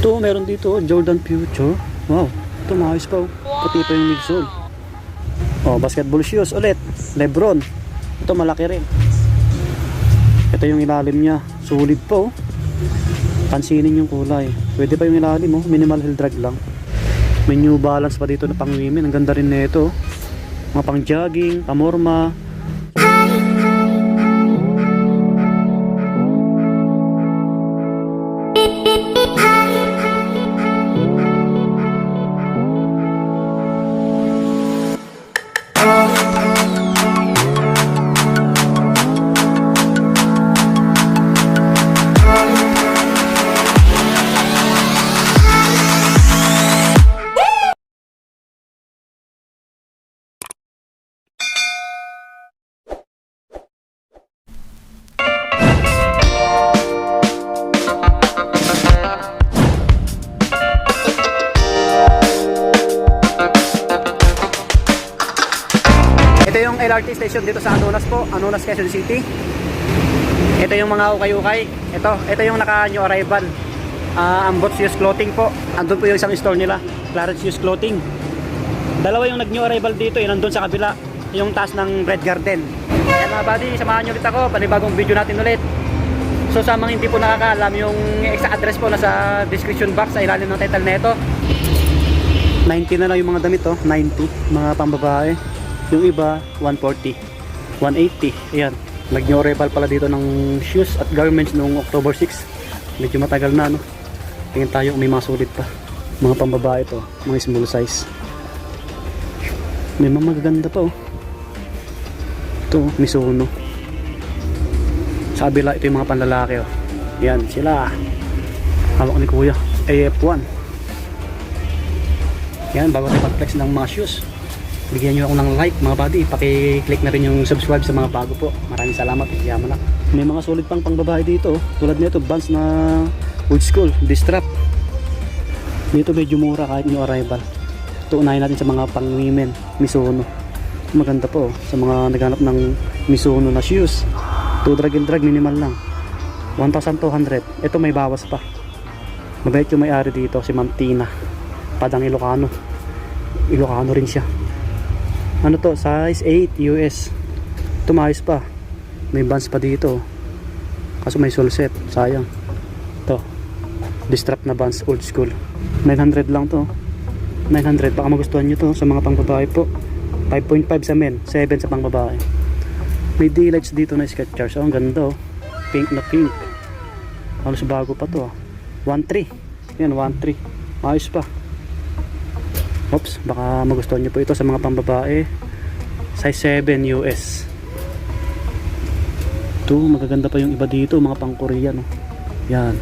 Ito, meron dito, Jordan Future. Wow, ito maayos pa. oh. Puti pa yung midsole. Oh, basketball shoes ulit. Lebron. Ito malaki rin. Ito yung ilalim niya. Sulit po. Pansinin yung kulay. Pwede pa yung ilalim oh. Minimal heel drag lang. May new balance pa dito na pang women. Ang ganda rin nito. Mga pang jogging, pamorma. Yung LRT station dito sa Anonas po, Anonas Quezon City. Ito yung mga ukay-ukay. Ito, ito yung naka new arrival. Ah, Ambots Used Clothing po. Andun po yung isang store nila, Clarence Used Clothing. Dalawa yung nag-new arrival dito, yun nandun sa kabila, yung taas ng Bread Garden. Kaya mga buddy, samahan nyo ulit ako, panibagong video natin ulit. So sa mga hindi po nakakaalam, yung exact address po nasa description box sa ilalim ng title na ito. 90 na lang yung mga damit oh, 90, mga pambabae. Yung iba, 140, 180. Ayan, nag-new arrival pala dito ng shoes at garments noong October 6. Medyo matagal na, no? Tingin tayo may mga sulit pa. Mga pambabae to, mga small size. May mga magaganda pa, oh. Ito, oh, Mizuno. Sa kabila, ito yung mga panlalaki, oh. Yan, sila. Hawak ni Kuya. AF1. Yan, bago tayo mag-flex ng mga shoes. Bigyan nyo ako ng like mga buddy. Paki-click na rin yung subscribe sa mga bago po. Maraming salamat. Yaman na. May mga solid pang pangbabae dito. oh. Tulad nito, Vans na old school. Distrap. Dito medyo mura kahit new arrival. Ito natin sa mga pang women. Mizuno. Maganda po. oh, Sa mga naghanap ng Mizuno na shoes. To drag and drag minimal lang. 1,200. Ito may bawas pa. Mabait yung may-ari dito, si Ma'am Tina. Padang Ilocano. Ilocano rin siya. Ano to? Size 8 US. Tumayos pa. May bands pa dito. Kaso may solset. Sayang. To. Distrap na bands. Old school. 900 lang to. 900. Baka magustuhan nyo to sa mga pangbabae po. 5.5 sa men. 7 sa pangbabae. May D-lights dito na Skechers. Oh, ang ganda oh. Pink na pink. Halos bago pa to ah. 1.3. Yan, 1.3. Ayos pa. Oops, baka magustuhan nyo po ito sa mga pambabae. Size 7 US. Ito, magaganda pa yung iba dito, mga pang Korean. Oh. Yan.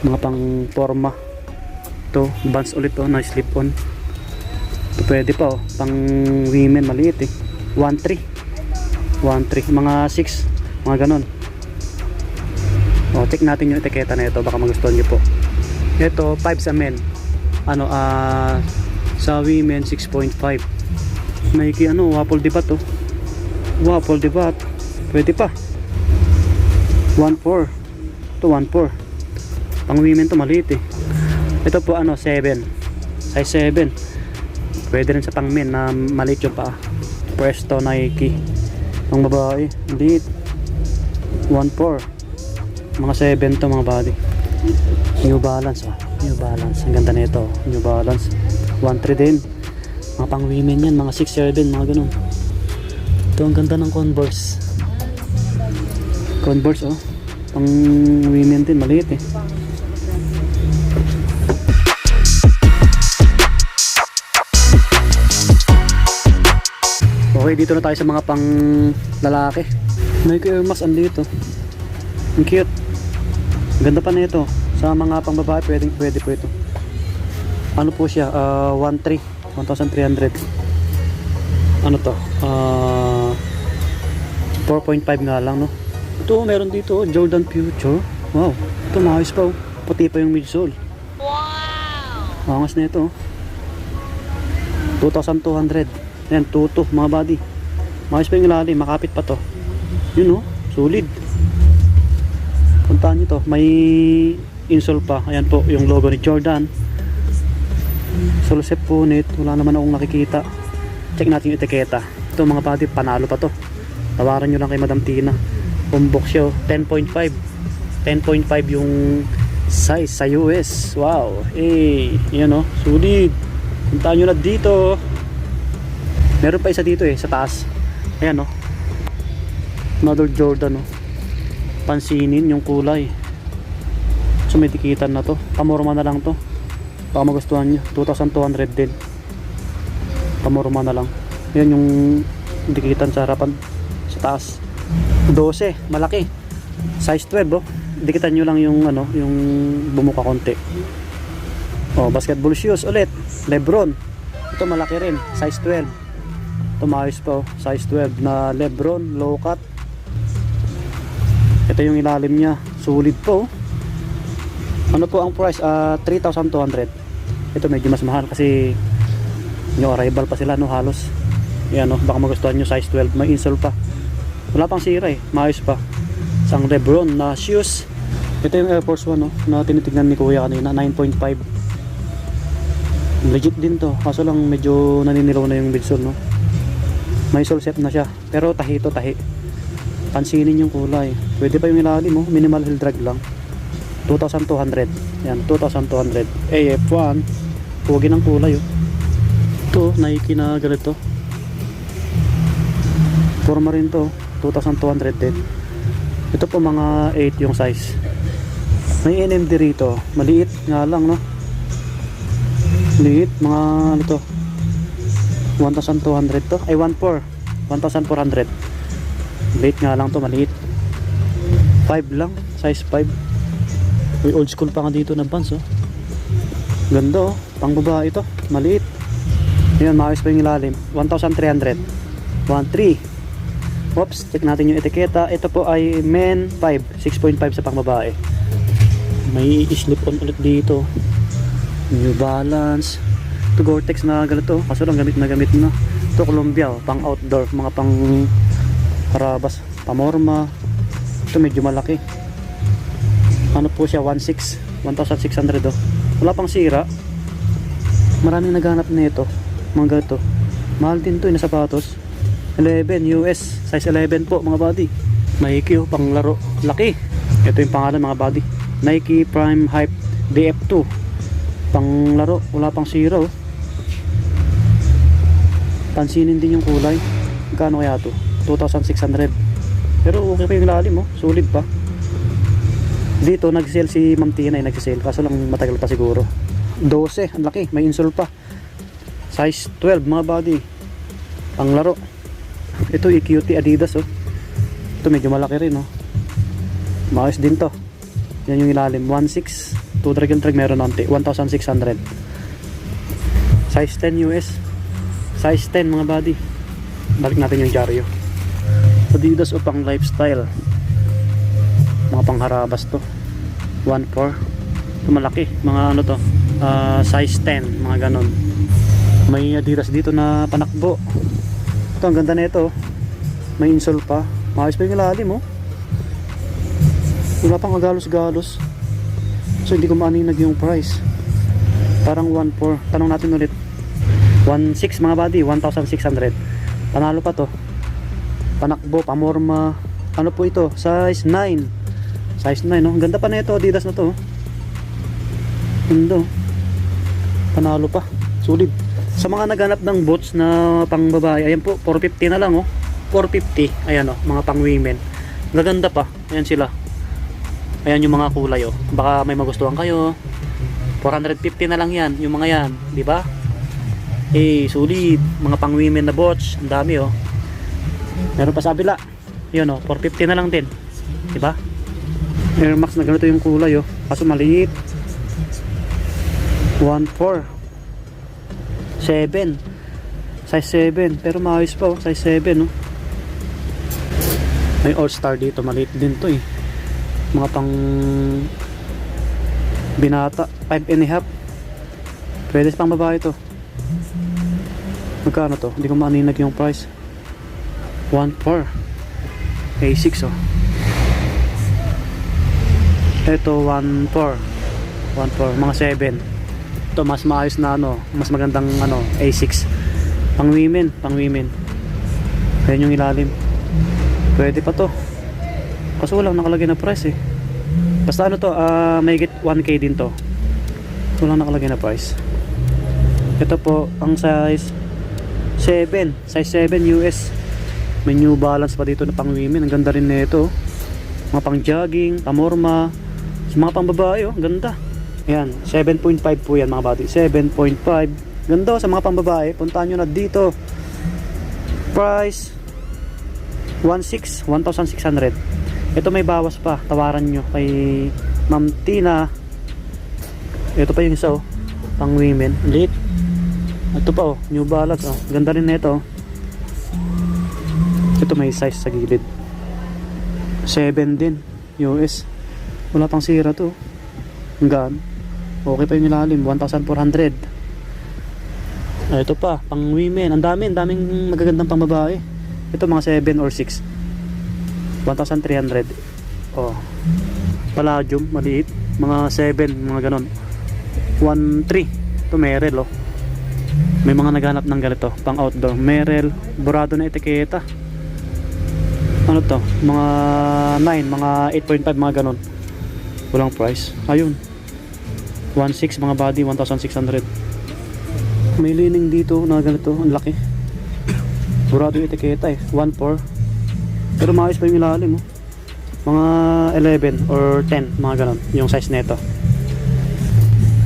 Mga pang forma. Ito, bands ulit oh, nice slip on. Ito pwede pa oh, pang women maliit eh. 1.3. 1.3. Mga 6. Mga ganon. O, check natin yung etiketa na ito. Baka magustuhan nyo po. Ito, 5 sa men. Ano, ah, sa women, 6.5. Nike, ano, waffle dibat oh. Waffle dibat. Pwede pa. 1.4. Ito, 1.4. Pang women to maliit eh. Ito po, ano, 7. Size 7. Pwede rin sa pang men na maliit yung paa. Presto Nike. Pang babae, maliit. 1.4 mga 7 to mga body New Balance oh. New Balance. Ang ganda nito. New Balance. 1.3 din. Mga pang women yan. Mga 6.7 mga ganun. Ito ang ganda ng Converse. Converse oh. Pang women din. Maliit eh. Okay, dito na tayo sa mga pang lalaki. Nike Air Max andito. Ang cute. Ganda pa nito. Sa mga pang babae, pwedeng pwede po ito. Ano po siya? Uh, 1.3. 1,300. Ano to? Uh, 4.5 nga lang, no? Ito, meron dito. Jordan Future. Wow. Ito, maayos pa. oh. Puti pa yung midsole. Wow! Angas na ito. oh. 2,200. Yan, 2.2 mga body. Maayos pa yung ilalim. Makapit pa to. Yun, oh. Solid puntahan nyo to may insole pa. Ayan po yung logo ni Jordan. Solo set punit. Wala naman akong nakikita. Check natin yung etiketa. Ito mga buddy, panalo pa to. Tawaran nyo lang kay Madam Tina. Bumbok siya. oh. 10.5. 10.5 yung size sa US. Wow. Eh, yan o. Sulit. Puntaan nyo na dito. Meron pa isa dito eh, sa taas. Ayan o. Another Jordan o. Pansinin yung kulay. So may tikitan na to. Pamorma na lang to. Baka magustuhan nyo. 2,200 din. Pamorma na lang. Yan yung dikitan sa harapan. Sa taas. 12. Malaki. Size 12 oh. Dikitan nyo lang yung ano, yung bumuka konti. Oh, basketball shoes ulit. Lebron. Ito malaki rin. Size 12. Ito maayos pa oh. Size 12 na Lebron. Low cut. Ito yung ilalim niya. Sulit po. oh. Ano po ang price? Ah, 3,200. Ito medyo mas mahal kasi yung arrival pa sila no halos. Yan no, baka magustuhan nyo size 12. May insole pa. Wala pang sira eh. Maayos pa. Isang Lebron na shoes. Ito yung Air Force 1 no, na tinitignan ni Kuya kanina. 9.5. Legit din to. Kaso lang medyo naninilaw na yung midsole no. May sole set na siya. Pero tahi to tahi. Pansinin yung kulay. Pwede pa yung ilalim mo. Minimal heel drag lang. 2,200. Yan, 2,200. AF1. Puwagi ng kulay oh. Ito, Nike na ganito. Forma rin to. 2,200 din. Ito po mga 8 yung size. May NMD rito. Maliit nga lang no. Maliit. Mga ano to. 1,200 to. Ay 1,400. 1,400. Maliit nga lang to. Maliit. 5 lang. Size 5. Uy, old school pa nga dito ng pants oh. Ganda oh. Pang babae ito. Maliit. Ayan, maayos pa yung ilalim. 1,300. 1,300. Oops, check natin yung etiketa. Ito po ay men 5. 6.5 sa pangbabae. May slip on ulit dito. New Balance. Ito Gore-Tex na ganito. Kaso lang gamit na gamit na. Ito Columbia, oh, pang outdoor. Mga pang harabas. Pamorma. Ito medyo malaki. Ano po siya? 1,600. 1,600 oh. Wala pang sira. Maraming naghanap na ito. Mga ganito. Mahal din to yung sapatos. 11 US. Size 11 po mga buddy. Nike oh, pang laro. Laki. Ito yung pangalan mga buddy. Nike Prime Hype DF2. Pang laro. Wala pang sira oh. Pansinin din yung kulay. Magkano kaya to? 2,600. Pero okay pa yung lalim oh. Sulit pa. Dito nag-sale si Ma'am Tina ay nag-sale. Kaso lang matagal pa siguro. 12. Ang laki. May insole pa. Size 12 mga body. Pang laro. Ito EQT Adidas oh. Ito medyo malaki rin oh. Maayos din to. Yan yung ilalim. 1.6. 2 drag and drag meron onti. 1,600. Size 10 US. Size 10 mga body. Balik natin yung Jario. Adidas o pang lifestyle. Mga pangharabas to. 1.4. Ito malaki. Mga ano to. ah, size 10. Mga ganon. May Adidas dito na panakbo. Ito ang ganda nito. May insole pa. Maayos pa yung ilalim oh. Wala pang galos-galos. So hindi ko maaninag yung price. Parang 1.4. Tanong natin ulit. 1.6 mga body. 1,600. Panalo pa to. Panakbo, pamorma. Ano po ito? Size 9. Size 9 no. Ang ganda pa na ito. Adidas na to. oh. Ganda. oh. Panalo pa. Sulit. Sa mga naghanap ng boots na pang babae, ayan po, 450 na lang oh. 450. Ayan oh, mga pang women. Gaganda pa. Ayan sila. Ayan yung mga kulay oh. Baka may magustuhan kayo. 450 na lang yan, yung mga yan, di ba? Eh, sulit. Mga pang women na boots, ang dami oh. Meron pa sa kabila. Yun oh, 450 na lang din. Di ba? Air Max na ganito yung kulay oh. Kaso maliit. 1.4 7 size 7 pero maayos pa oh. Size 7 no may all star dito. Maliit din to eh. Mga pang binata. 5 and a half. Pwede pang babae to. Magkano to? Hindi ko maaninag yung price. 1.4 A6 oh eto 1.4 1.4, mga 7. Ito mas maayos na ano, mas magandang ano, A6. Pang women, pang women. Ayan yung ilalim. Pwede pa to. Kaso walang nakalagay na price eh. Basta ano to, ah may get 1k din to. Walang nakalagay na price. Ito po, ang size 7. Size 7 US. May New Balance pa dito na pang women. Ang ganda rin nito. Mga pang jogging, pamorma. Sa mga pang babae, oh, ganda. Ayan, 7.5 po yan mga buddy. 7.5. Ganda oh, sa mga pang babae. Puntahan nyo na dito. Price 16, 1,600. Ito may bawas pa. Tawaran nyo kay Ma'am Tina. Ito pa yung isa oh. Pang women. Lit. Ito pa oh. New Balance oh. Ganda rin nito. Ito may size sa gilid. 7 din. US. Wala pang sira to. Ang gaan. Okay pa yung ilalim. 1,400. Ah, ito pa. Pang women. Ang dami. Ang daming magagandang pang babae. Ito mga 7 or 6. 1,300. Oh. Palladium. Maliit. Mga 7. Mga ganon. 1,3. Ito Merrell oh. May mga naghanap ng ganito. Pang outdoor. Merrell. Burado na etiketa. Ano to? Mga 9. Mga 8.5. Mga ganon. Walang price. Ayun. 1,6 mga body. 1,600. May lining dito na ganito. Ang laki. Burado yung etiketa eh. 1.4. Pero maayos pa yung ilalim oh. Mga 11 or 10. Mga ganon. Yung size nito.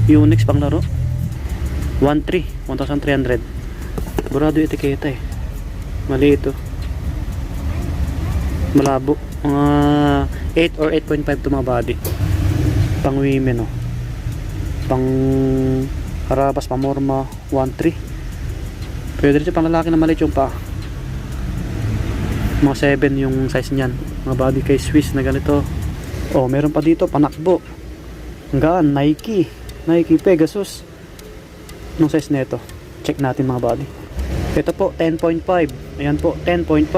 Unix pang laro. 1.3. 1,300. Burado yung etiketa eh. Mali ito. Malabo. Mga 8 or 8.5 to mga body. Pang women oh. Pang Harabas, Pamorma, 1.3. Pwede rin pang lalaki na maliit yung pa. Mga 7 yung size niyan. Mga body kay Swiss na ganito. Oh, meron pa dito, panakbo. Ang gaan, Nike. Nike Pegasus. Anong size nito? Check natin mga body. Ito po, 10.5. Ayan po, 10.5.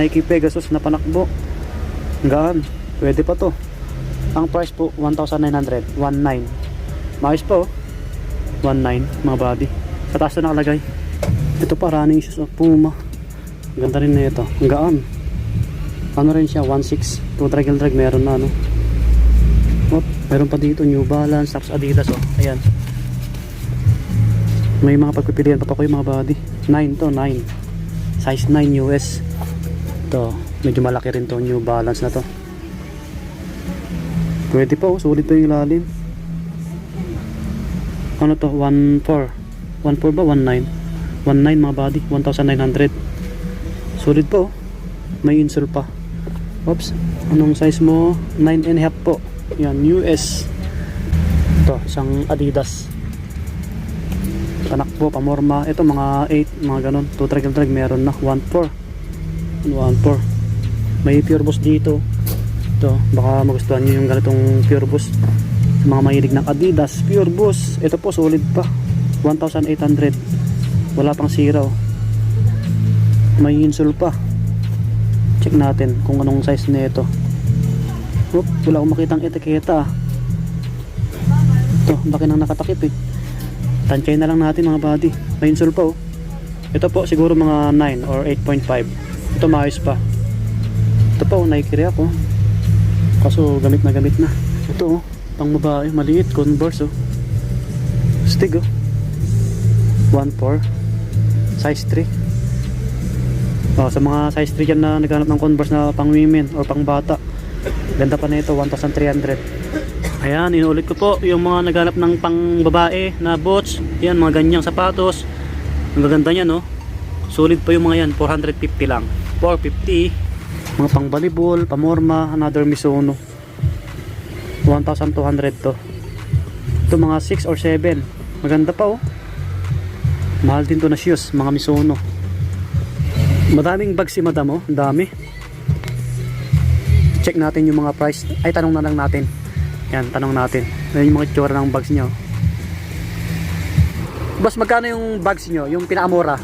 Nike Pegasus na panakbo. Ang gaan. Pwede pa to. Ang price po, 1,900. 1,900. Maayos po. 1,900 mga body. Sa taas na nakalagay. Ito pa, running shoes of Puma. Ganda rin na ito. Ang gaan. Ano rin siya, 1,600. 2 drag and drag meron na, no? Oh, meron pa dito, New Balance, tapos Adidas, oh. Ayan. May mga pagpipilian pa pa ko yung mga body. 9 to, 9. Size 9 US. Ito, medyo malaki rin to, New Balance na to. Pwede pa, oh. Sulit pa yung ilalim. Ano to? 1.4. 1.4 ba? 1.9. 1.9 mga body. 1,900. Solid po. May insole pa. Oops. Anong size mo? 9 and half po. Yan. US. Ito. Isang Adidas. Panakbo. Pamorma. Ito mga 8. Mga ganon. 2 drag and drag. Meron na. 1.4. 1.4. May pure boss dito. Ito. Baka magustuhan nyo yung ganitong pure boss sa mga mahilig ng Adidas Pure Boost. Ito po solid pa. 1,800 wala pang sira oh. may insole pa. Check natin kung anong size nito. Oop, wala akong makitang etiketa. Ito laki nang nakatakip eh. Tansay na lang natin mga buddy. May insole pa oh. Ito po siguro mga 9 or 8.5 ito maayos pa. Ito po Nike rin ako kaso gamit na gamit na. Ito oh. Pang babae maliit converse oh. Stig oh. 1.4 size 3 oh, sa mga size 3 yan na naghanap ng converse na pang women or pang bata ganda pa na ito 1,300 ayan inuulit ko po yung mga naghanap ng pang babae na boots. Yan mga ganyang sapatos. Ang gaganda niya no solid pa yung mga yan 450 lang. 450 mga pang volleyball pamorma another Mizuno 1,200 to. Ito mga 6 or 7 maganda pa oh. Mahal din to na shoes mga Mizuno madaming bag si madam oh. Ang dami. Check natin yung mga price. Ay tanong na lang natin. Yan tanong natin. Yan yung mga itsura ng bags nyo boss magkano yung bags nyo yung pinakamura?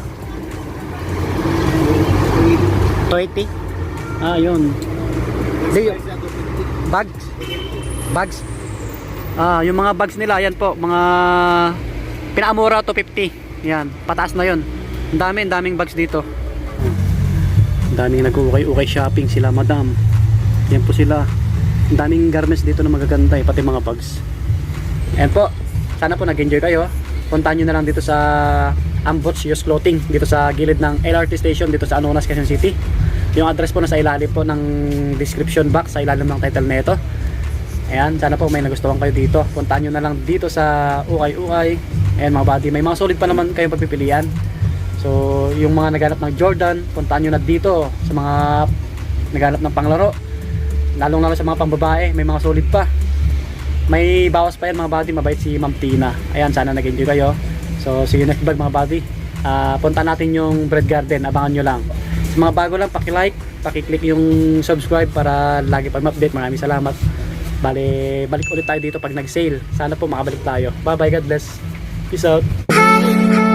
20 ah yun Di, bags bags Ah, yung mga bags nila, yan po, mga pinakamura to 50. Yan, pataas na yon. Ang dami, ang daming bags dito. Ang daming nag-ukay-ukay shopping sila, madam. Yan po sila. Ang daming garments dito na magaganda eh, pati mga bags. Ayan po, sana po nag-enjoy kayo. Puntahan nyo na lang dito sa Ambots Youth Clothing, dito sa gilid ng LRT station, dito sa Anonas, Quezon City. Yung address po nasa ilalim po ng description box, sa ilalim ng title na ito. Ayan, sana po may nagustuhan kayo dito. Puntahan nyo na lang dito sa Ukay. Ayan mga buddy, may mga solid pa naman kayong pagpipilian. So, yung mga naghanap ng Jordan, puntahan nyo na dito sa mga naghanap ng panglaro. Lalong lalo sa mga pambabae, may mga solid pa. May bawas pa yan mga buddy, mabait si Ma'am Tina. Ayan, sana nag-enjoy kayo. So, see you next vlog mga buddy. Ah, punta natin yung Bread Garden, abangan nyo lang. Sa mga bago lang, paki-like, paki-click yung subscribe para lagi pa ma-update. Maraming salamat. Bale, balik ulit tayo dito pag nag-sale. Sana po makabalik tayo. Bye bye, God bless. Peace out.